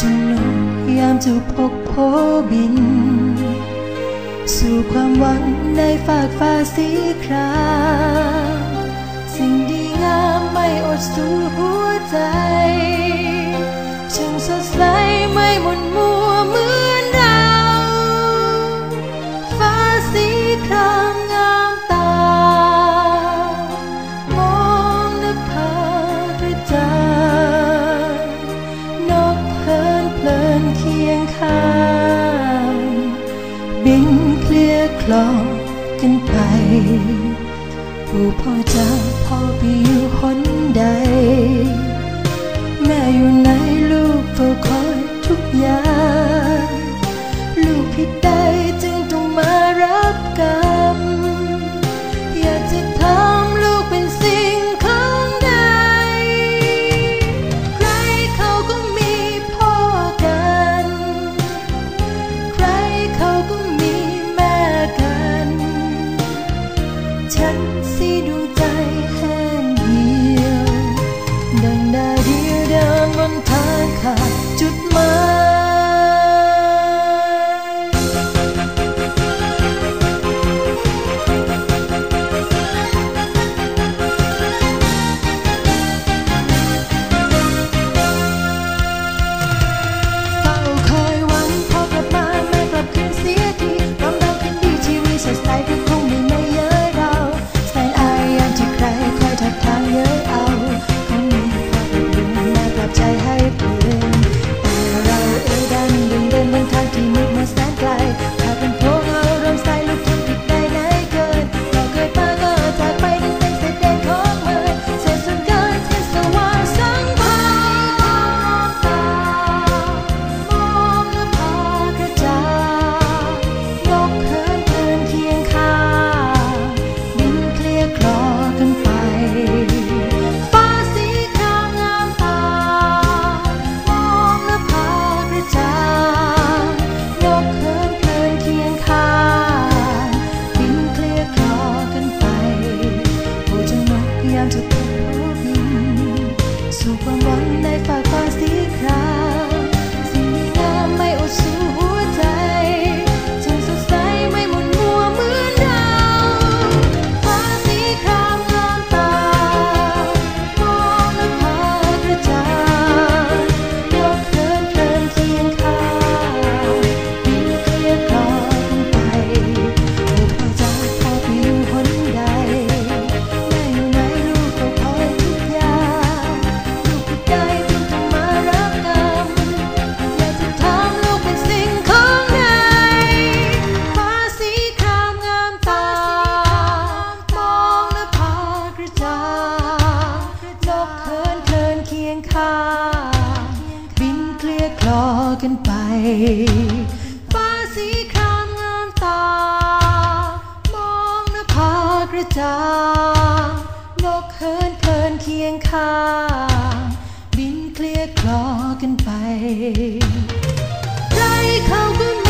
จนลมยามจะพกโพบิน สู่ความหวังในฝากฟ้าสีครามสิ่งดีงามไม่อดสู้หัวใจ บินเคลียคลอกันไป ผู้พ่อจะพ่อไปอยู่หนใดียงข้างบินเคลียร์คลอกันไป ฟ้าสีครามงามตา มองนภากระจางนกเขินเขินเคียงข้าง บินเคลียร์คลอกันไป ใจเขาก็